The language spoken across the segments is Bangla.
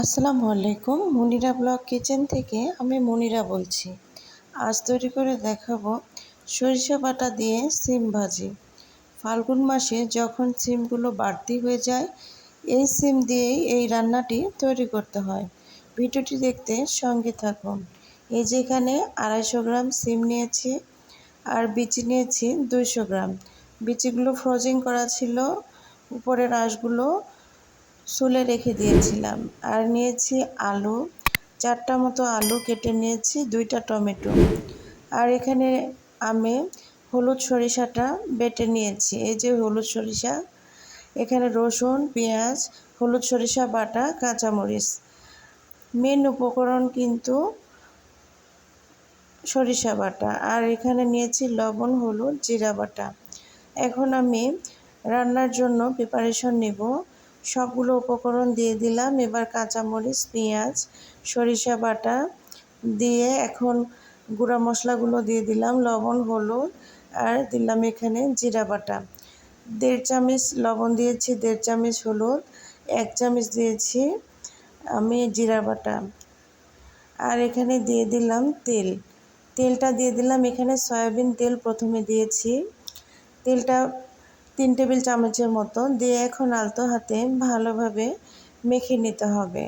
আসসালামু আলাইকুম, মনিরা ব্লগ কিচেন থেকে আমি মনিরা বলছি। আজ তৈরি করে দেখাবো সরিষা বাটা দিয়ে সিম ভাজি। ফাল্গুন মাসে যখন সিমগুলো বাড়তি হয়ে যায়, এই সিম দিয়েই এই রান্নাটি তৈরি করতে হয়। ভিডিওটি দেখতে সঙ্গে থাকুন। এই যেখানে আড়াইশো গ্রাম সিম নিয়েছি আর বিচি নিয়েছি দুইশো গ্রাম। বিচিগুলো ফ্রোজিং করা ছিল, উপরের আঁশগুলো সুলে রেখে দিয়েছিলাম। আর নিয়েছি আলু। চারটা মতো আলু কেটে নিয়েছি, দুইটা টমেটো। আর এখানে আমি হলুদ সরিষাটা বেটে নিয়েছি। এই যে হলুদ সরিষা, এখানে রসুন, পেঁয়াজ, হলুদ সরিষা, বাটা, কাঁচামরিচ। মেন উপকরণ কিন্তু সরিষা বাটা। আর এখানে নিয়েছি লবণ, হলুদ, জিরা বাটা। এখন আমি রান্নার জন্য প্রিপারেশন নেব। সবগুলো উপকরণ দিয়ে দিলাম। এবার কাঁচামরিচ, পেঁয়াজ, সরিষা বাটা দিয়ে এখন গুঁড়া মশলাগুলো দিয়ে দিলাম, লবণ, হলুদ, আর দিলাম এখানে জিরা বাটা। দেড় চামচ লবণ দিয়েছি, দেড় চামচ হলুদ, এক চামচ দিয়েছি আমি জিরা বাটা। আর এখানে দিয়ে দিলাম তেল। তেলটা দিয়ে দিলাম, এখানে সয়াবিন তেল প্রথমে দিয়েছি। তেলটা তিন টেবিল চামচের মতো দিয়ে এখন আলতো হাতে ভালোভাবে মেখে নিতে হবে।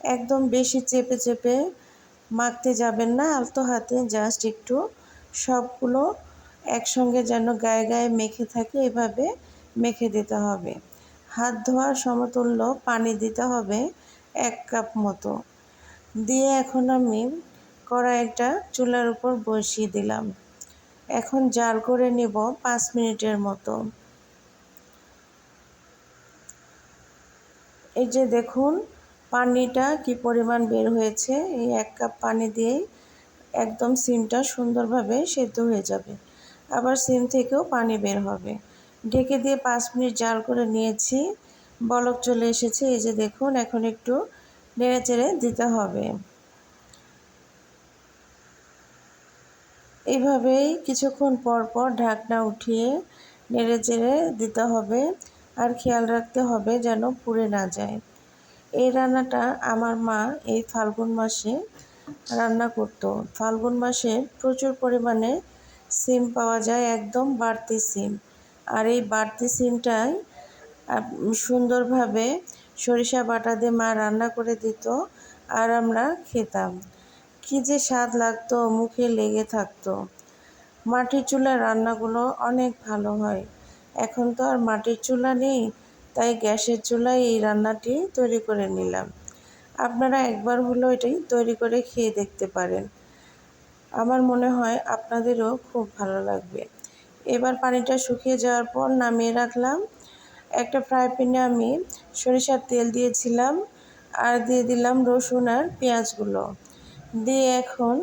একদম বেশি চেপে চেপে মাখতে যাবেন না, আলতো হাতে জাস্ট একটু সবগুলো একসঙ্গে যেন গায়ে গায়ে মেখে থাকে, এভাবে মেখে দিতে হবে। হাত ধোয়ার সমতুল্য পানি দিতে হবে এক কাপ মতো। দিয়ে এখন আমি কড়াইটা চুলার উপর বসিয়ে দিলাম। এখন জাল করে নেব পাঁচ মিনিটের মতো। এই যে দেখুন, পানিটা কি পরিমাণ বের হয়েছে, এই এক কাপ পানি দিয়েই একদম সিমটা সুন্দরভাবে সেদ্ধ হয়ে যাবে। আবার সিম থেকেও পানি বের হবে। ঢেকে দিয়ে পাঁচ মিনিট জাল করে নিয়েছি, বলক চলে এসেছে। এই যে দেখুন, এখন একটু নেড়ে চেড়ে দিতে হবে। এইভাবেই কিছুক্ষণ পর পর ঢাকনা উঠিয়ে নেড়ে চেড়ে দিতে হবে। আর খেয়াল রাখতে হবে যেন পুড়ে না যায়। এই রান্নাটা আমার মা এই ফাল্গুন মাসে রান্না করত। ফাল্গুন মাসে প্রচুর পরিমাণে সিম পাওয়া যায়, একদম বাড়তি সিম। আর এই বাড়তি সিমটাই সুন্দরভাবে সরিষা বাটা দিয়ে মা রান্না করে দিত আর আমরা খেতাম। কী যে স্বাদ লাগতো, মুখে লেগে থাকতো। মাটির চুলার রান্নাগুলো অনেক ভালো হয়। এখন তো আর মাটির চুলা নেই, তাই গ্যাসের চুলায় এই রান্নাটি তৈরি করে নিলাম। আপনারা একবার হলো এটাই তৈরি করে খেয়ে দেখতে পারেন। আমার মনে হয় আপনাদেরও খুব ভালো লাগবে। এবার পানিটা শুকিয়ে যাওয়ার পর নামিয়ে রাখলাম। একটা ফ্রাই প্যানে আমি সরিষার তেল দিয়েছিলাম আর দিয়ে দিলাম রসুন আর পেঁয়াজগুলো। দিয়ে এখন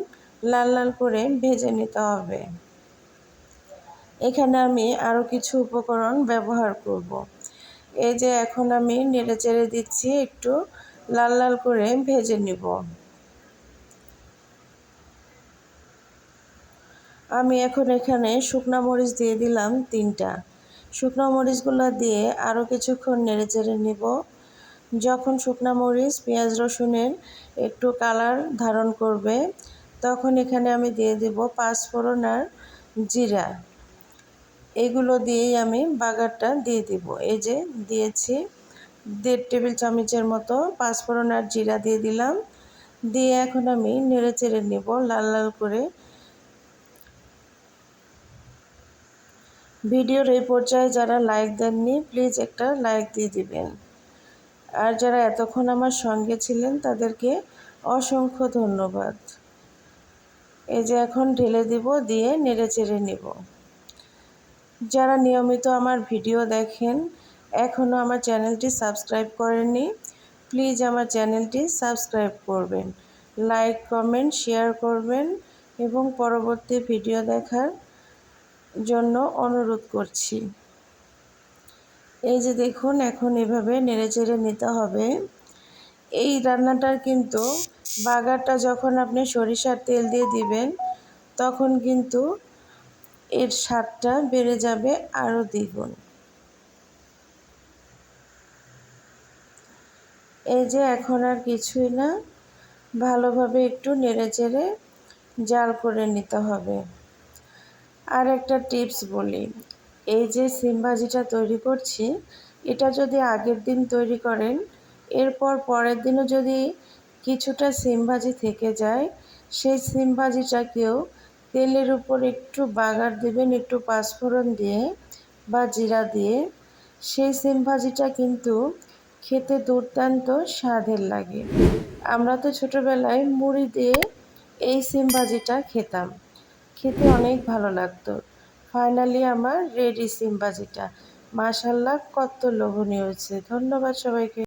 লাল লাল করে ভেজে নিতে হবে। এখানে আমি আরও কিছু উপকরণ ব্যবহার করব। এই যে এখন আমি নেড়ে চেড়ে দিচ্ছি, একটু লাল লাল করে ভেজে নিব। আমি এখন এখানে শুকনা মরিচ দিয়ে দিলাম তিনটা। শুকনো মরিচগুলো দিয়ে আরও কিছুক্ষণ নেড়ে চেড়ে নিব। যখন শুকনো মরিচ, পেঁয়াজ, রসুনের একটু কালার ধারণ করবে, তখন এখানে আমি দিয়ে দেব পাঁচফোড়ন আর জিরা। এগুলো দিয়েই আমি বাগারটা দিয়ে দিব। এই যে দিয়েছি দেড় টেবিল চামচের মতো পাঁচফোড়ন আর জিরা দিয়ে দিলাম। দিয়ে এখন আমি নেড়ে চেড়ে নেব লাল লাল করে। ভিডিওর এই পর্যায়ে যারা লাইক দেননি, প্লিজ একটা লাইক দিয়ে দিবেন। আর যারা এতক্ষণ আমার সঙ্গে ছিলেন, তাদেরকে অসংখ্য ধন্যবাদ। এই যে এখন ঢেলে দিব, দিয়ে নেড়ে চেড়ে নেব। যারা নিয়মিত আমার ভিডিও দেখেন এখনও আমার চ্যানেলটি সাবস্ক্রাইব করেননি, প্লিজ আমার চ্যানেলটি সাবস্ক্রাইব করবেন। লাইক, কমেন্ট, শেয়ার করবেন এবং পরবর্তী ভিডিও দেখার জন্য অনুরোধ করছি। এই যে দেখুন, এখন এভাবে নেড়ে চেড়ে নিতে হবে। এই রান্নাটার কিন্তু বাগারটা যখন আপনি সরিষার তেল দিয়ে দিবেন, তখন কিন্তু এর স্বাদটা বেড়ে যাবে আরও দ্বিগুণ। এই যে এখন আর কিছুই না, ভালোভাবে একটু নেড়ে চেড়ে জাল করে নিতে হবে। আর একটা টিপস বলি, এই যে সিম ভাজিটা তৈরি করছি, এটা যদি আগের দিন তৈরি করেন, এরপর পরের দিনও যদি কিছুটা সিম ভাজি থেকে যায়, সেই সিম ভাজিটাকেও তেলের উপর একটু বাগার দেবেন, একটু পাঁচফোড়ন দিয়ে বা জিরা দিয়ে। সেই সিম ভাজিটা কিন্তু খেতে দুর্দান্ত স্বাদের লাগে। আমরা তো ছোটোবেলায় মুড়ি দিয়ে এই সিম ভাজিটা খেতাম। খেতে অনেক ভালো লাগতো। ফাইনালি আমার রেডি সিম ভাজিটা। মাশাল্লাহ কত লোভনীয় হয়েছে। ধন্যবাদ সবাইকে।